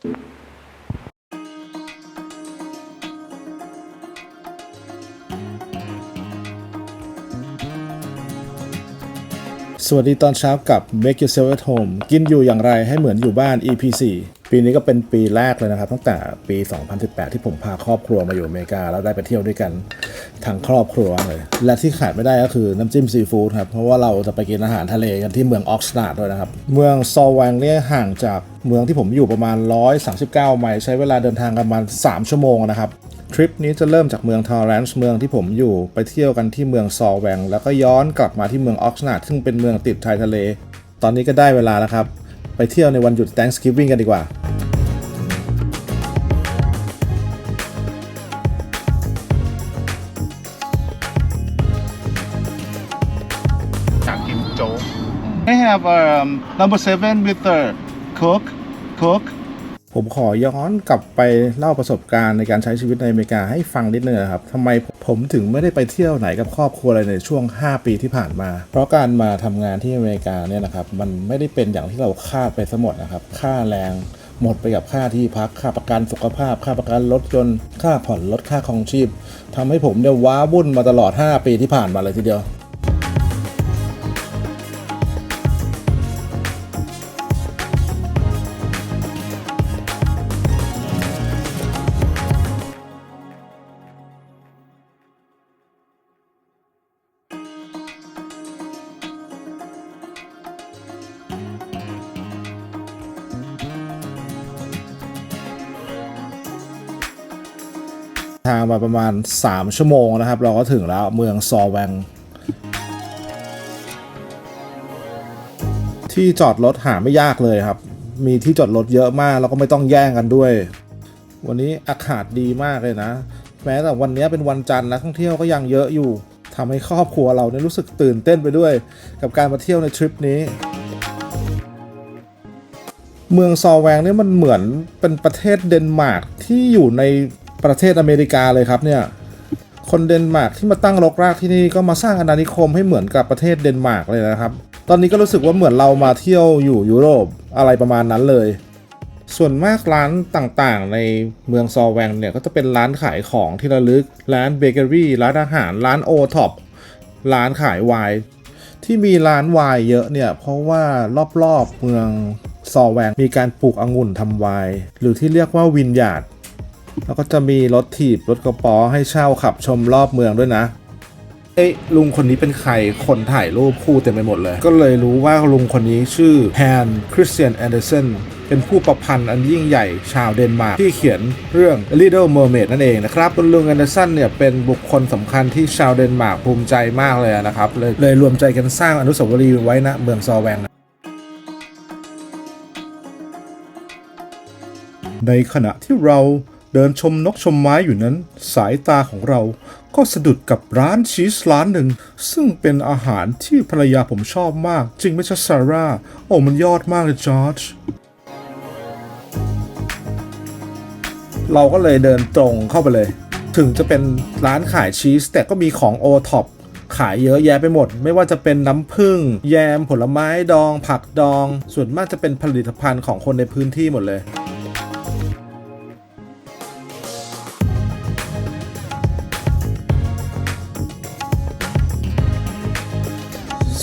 สวัสดีตอนเช้ากับ Make Yourself at Home กินอยู่อย่างไรให้เหมือนอยู่บ้าน EP 4 ปีนี้ก็เป็นปีแรกเลยนะครับตั้งแต่ปี 2018 ที่ผมพาครอบครัวมาอยู่อเมริกา แล้วได้ไปเที่ยวด้วยกันทั้งครอบครัวเลยและที่ขาดไม่ได้ก็คือน้ำจิ้มซีฟู้ดครับเพราะว่าเราจะไปกินอาหารทะเลกันที่เมืองออกสนาดด้วยนะครับ เมืองซอลวังเนี่ยห่างจากเมืองที่ผมอยู่ประมาณ 139 ไมล์ใช้เวลาเดินทางกันประมาณ 3 ชั่วโมงนะครับทริปนี้จะเริ่มจากเมืองทอร์เรนซ์เมืองที่ผมอยู่ไปเที่ยวกันที่เมืองซอลแวงแล้วก็ย้อนกลับมาที่เมืองออกซนาดซึ่งเป็นเมืองติดชายทะเล ตอนนี้ก็ได้เวลาแล้วครับ ไปเที่ยวในวันหยุด Thanksgiving กันดีกว่าอยากกินโจ๊ก I have um, number seven with the coke coke ผมขอย้อนกลับไปเล่าประสบการณ์ในการใช้ชีวิตในอเมริกาให้ฟังนิดนึงนะครับทำไมผม ผมถึงไม่ได้ไปเที่ยวไหนกับครอบครัวเลยในช่วง 5 ปีที่ผ่านมา เพราะการมาทำงานที่อเมริกาเนี่ยนะครับมันไม่ได้เป็นอย่างที่เราคาดไปซะหมดนะครับ ค่าแรงหมดไปกับค่าที่พัก ค่าประกันสุขภาพ ค่าประกันรถยนต์ ค่าผ่อนรถ ค่าครองชีพทำให้ผมเนี่ยว้าวุ่นมาตลอด 5 ปีที่ผ่านมาเลยทีเดียว ทางมาประมาณ 3 ชั่วโมงนะครับ เราก็ถึงแล้วเมืองซอแวง ที่จอดรถหาไม่ยากเลยครับ มีที่จอดรถเยอะมาก แล้วก็ไม่ต้องแย่งกันด้วย วันนี้อากาศดีมากเลยนะ แม้แต่วันนี้เป็นวันจันทร์นักท่องเที่ยวก็ยังเยอะอยู่ทำให้ครอบครัวเราเนี่ยรู้สึกตื่นเต้นไปด้วย กับการมาเที่ยวในทริปนี้เมืองซอแวงเนี่ยมันเหมือนเป็นประเทศเดนมาร์กที่อยู่ใน ประเทศอเมริกาเลยครับเนี่ยคนเดนมาร์กที่มาตั้งรกรากที่นี่ก็มาสร้างอาณานิคมให้เหมือนกับประเทศเดนมาร์กเลยนะครับ ตอนนี้ก็รู้สึกว่าเหมือนเรามาเที่ยวอยู่ยุโรปอะไรประมาณนั้นเลย ส่วนมากร้านต่างๆ ในเมืองซอแวงเนี่ยก็จะเป็นร้านขายของที่ระลึก ร้านเบเกอรี่ร้านอาหาร ร้านโอท็อปร้านขายไวน์ที่มีร้านไวน์เยอะเนี่ยเพราะว่ารอบๆเมืองซอแวงมีการปลูกองุ่นทำไวน์หรือที่เรียกว่าวินยาร์ด แล้วก็จะมีรถถีบรถกระป๋อให้เช่าขับชมรอบเมืองด้วยนะเอ้ยลุงคนนี้เป็นใคร คนถ่ายรูปคู่เต็มไปหมดเลย ก็เลยรู้ว่าลุงคนนี้ชื่อแฮนคริสเตียนแอนเดอร์สันเป็นผู้ประพันธ์อันยิ่งใหญ่ชาวเดนมาร์กที่เขียนเรื่อง Little Mermaid นั่นเองนะครับลุงแอนเดอร์สันเนี่ยเป็นบุคคลสำคัญที่ชาวเดนมาร์กภูมิใจมากเลยนะครับเลยเลยรวมใจกันสร้างอนุสาวรีย์ไว้ณเมืองซอแวงในขณะที่เรา เดินชมนกชมไม้อยู่นั้น สายตาของเราก็สะดุดกับร้านชีสร้านหนึ่ง ซึ่งเป็นอาหารที่ภรรยาผมชอบมาก จริงไม่ใช่ซาร่า โอ้มันยอดมากเลยจอร์จเราก็เลยเดินตรงเข้าไปเลย ถึงจะเป็นร้านขายชีส แต่ก็มีของโอท็อปขายเยอะแยะไปหมด ไม่ว่าจะเป็นน้ำผึ้งแยมผลไม้ดอง ผักดอง ส่วนมากจะเป็นผลิตภัณฑ์ของคนในพื้นที่หมดเลย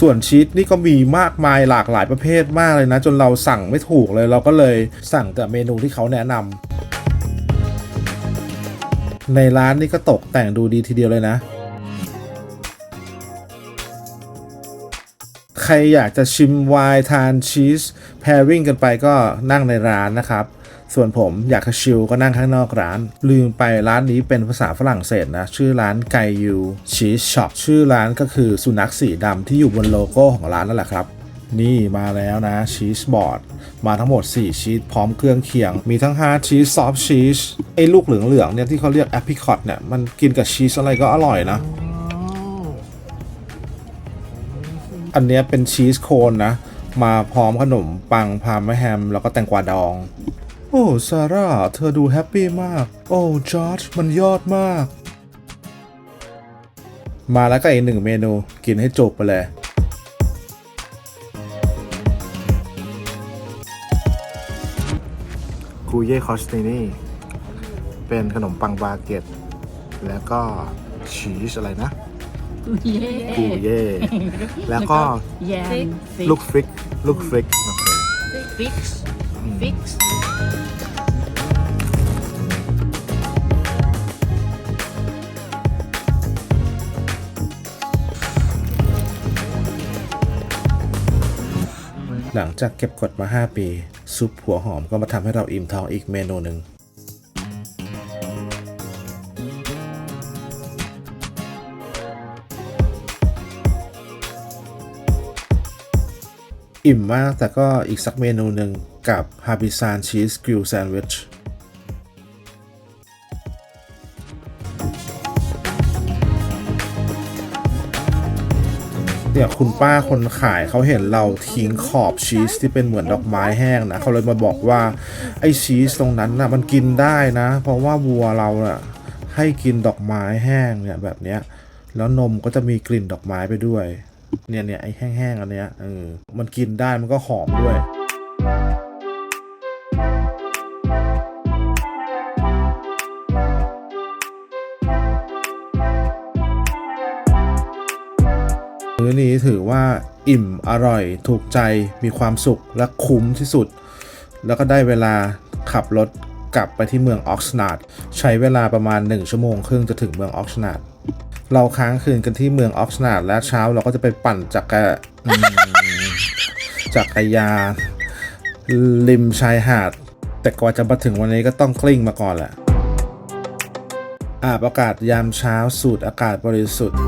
ส่วนชีสนี่ก็มีมากมายหลากหลายประเภทมากเลยนะ จนเราสั่งไม่ถูกเลยเราก็เลยสั่งแต่เมนูที่เขาแนะนำในร้านนี่ก็ตกแต่งดูดีทีเดียวเลยนะใครอยากจะชิมไวน์ทานชีส p พริงกันไปก็นั่งในร้านนะครับ ส่วนผมอยากจะชิลก็นั่งข้างนอกร้าน ลืมไปร้านนี้เป็นภาษาฝรั่งเศสนะ ชื่อร้านไกยูชีสช็อปชื่อร้านก็คือสุนัขสีดำที่อยู่บนโลโก้ของร้านนั่นแหละครับนี่มาแล้วนะชีสบอร์ดมาทั้งหมด 4 ชีสพร้อมเครื่องเคียง มีทั้งฮาร์ดชีสซอฟชีสไอ้ลูกเหลืองๆเนี่ยที่เขาเรียกแอป i ิคอตเนี่ย มันกินกับชีสอะไรก็อร่อยนะ อันนี้เป็นชีสโคนนะ มาพร้อมขนมปังพาร์มแฮม แล้วก็แตงกวาดอง โอ้ซาร่า เธอดูแฮปปี้มาก โอ้จอร์จมันยอดมาก มาแล้วก็อีกหนึ่งเมนูกินให้จบไปเลยกูเย่คอสตินีเป็นขนมปังบาเกต แล้วก็ชีสอะไรนะเย่กูเย่แล้วก็แยมลูกฟริก ลูกฟริกโอเค ฟิกซ์ ฟิกซ์หลังจากเก็บกดมา 5 ปี ซุปหัวหอมก็มาทำให้เราอิ่มท้องอีกเมนูหนึ่งอิ่มมากแต่ก็อีกสักเมนูหนึ่ง กับฮาบิซานชีสกริลแซนด์วิชเนี่ยคุณป้าคนขายเขาเห็นเราทิ้งขอบชีสที่เป็นเหมือนดอกไม้แห้งนะเขาเลยมาบอกว่าไอ้ชีสตรงนั้นนะมันกินได้นะ เพราะว่าวัวเราอะให้กินดอกไม้แห้งเนี่ยแบบเนี้ยแล้วนมก็จะมีกลิ่นดอกไม้ไปด้วย เนี่ยเนี่ยไอ้แห้งๆอันเนี้ยเออมันกินได้มันก็หอมด้วย อิ่มอร่อย ถูกใจมีความสุขและคุ้มที่สุด แล้วก็ได้เวลาขับรถกลับไปที่เมืองออกซนาดใช้เวลาประมาณ 1 ชั่วโมงครึ่งจะถึงเมืองออกซนาดเราค้างคืนกันที่เมืองออกซนาดและเช้าเราก็จะไปปั่นจักรจักรยานริมชายหาด แต่กว่าจะมาถึงวันนี้ก็ต้องกลิ้งมาก่อนแหละอาบอากาศยามเช้าสูดอากาศบริสุทธิ์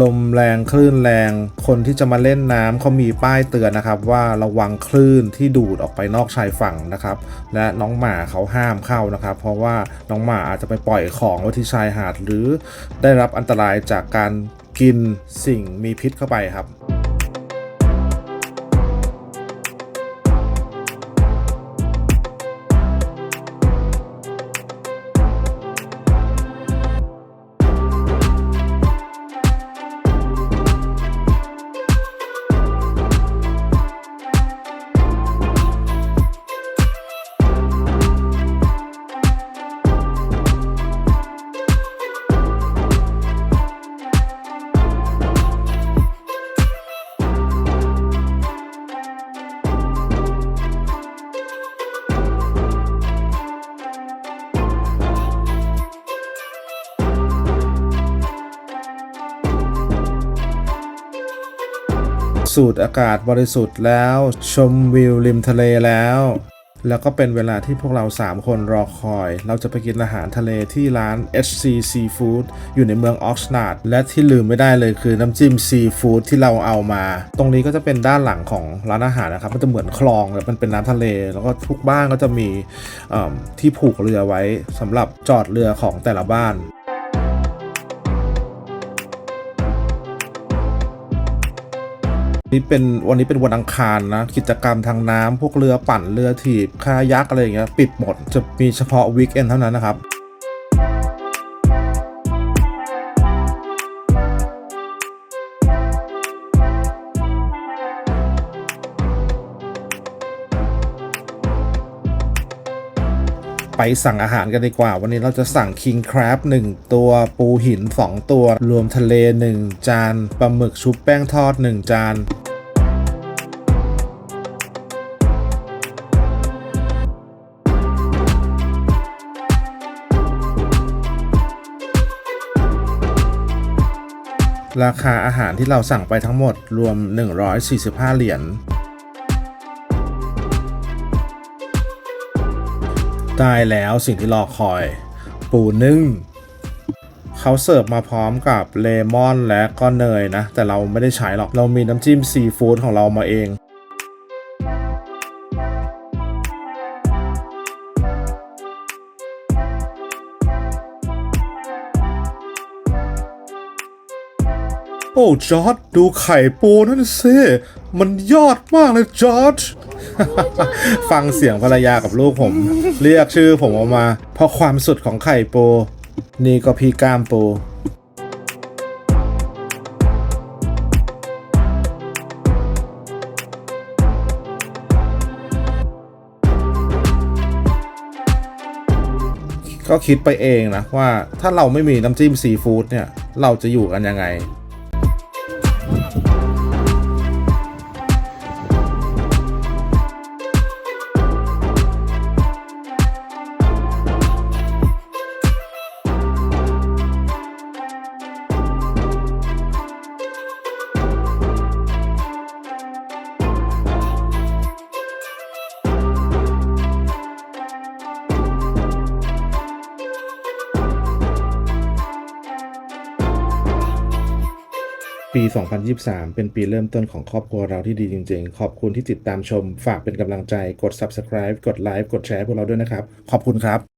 ลมแรงคลื่นแรง คนที่จะมาเล่นน้ำเขามีป้ายเตือนนะครับ ว่าระวังคลื่นที่ดูดออกไปนอกชายฝั่งนะครับ และน้องหมาเขาห้ามเข้านะครับ เพราะว่าน้องหมาอาจจะไปปล่อยของไว้ที่ชายหาด หรือได้รับอันตรายจากการกินสิ่งมีพิษเข้าไปครับ สูดอากาศบริสุทธิ์แล้ว ชมวิวริมทะเลแล้ว แล้วก็เป็นเวลาที่พวกเรา 3 คนรอคอย เราจะไปกินอาหารทะเลที่ร้าน HC Seafood อยู่ในเมืองออกซนาดและที่ลืมไม่ได้เลยคือน้ำจิ้มซีฟู้ดที่เราเอามา ตรงนี้ก็จะเป็นด้านหลังของร้านอาหารนะครับ มันจะเหมือนคลองแต่มันเป็นน้ำทะเล แล้วก็ทุกบ้านก็จะมีที่ผูกเรือไว้สำหรับจอดเรือของแต่ละบ้าน นี่เป็นวันนี้เป็นวันอังคารนะ กิจกรรมทางน้ำพวกเรือปั่นเรือถีบคายักอะไรอย่างเงี้ยปิดหมด จะมีเฉพาะวีคเอนเท่านั้นนะครับไปสั่งอาหารกันดีกว่า วันนี้เราจะสั่ง King Crab 1 ตัวปูหิน 2 ตัว รวมทะเล 1 จานปลาหมึกชุบแป้งทอด 1 จาน ราคาอาหารที่เราสั่งไปทั้งหมดรวม 145 เหรียญได้แล้วสิ่งที่รอคอย ปูนึ่ง เขาเสิร์ฟมาพร้อมกับเลมอนและก็เนยนะ แต่เราไม่ได้ใช้หรอก เรามีน้ำจิ้มซีฟู้ดของเรามาเอง โอ้จอร์ดดูไข่ปูนั่นสิมันยอดมากเลยจอร์ดฟังเสียงภรรยากับลูกผม เรียกชื่อผมออกมา เพราะความสุดของไข่ปู นี่ก็พี่ก้ามปูก็คิดไปเองนะว่าถ้าเราไม่มีน้ำจิ้มซีฟู้ดเนี่ย เราจะอยู่กันยังไง ปี 2023 เป็นปีเริ่มต้นของครอบครัวเราที่ดีจริง ๆ ขอบคุณที่ติดตามชม ฝากเป็นกำลังใจ กด subscribe กดไลค์ กดแชร์พวกเราด้วยนะครับ ขอบคุณครับ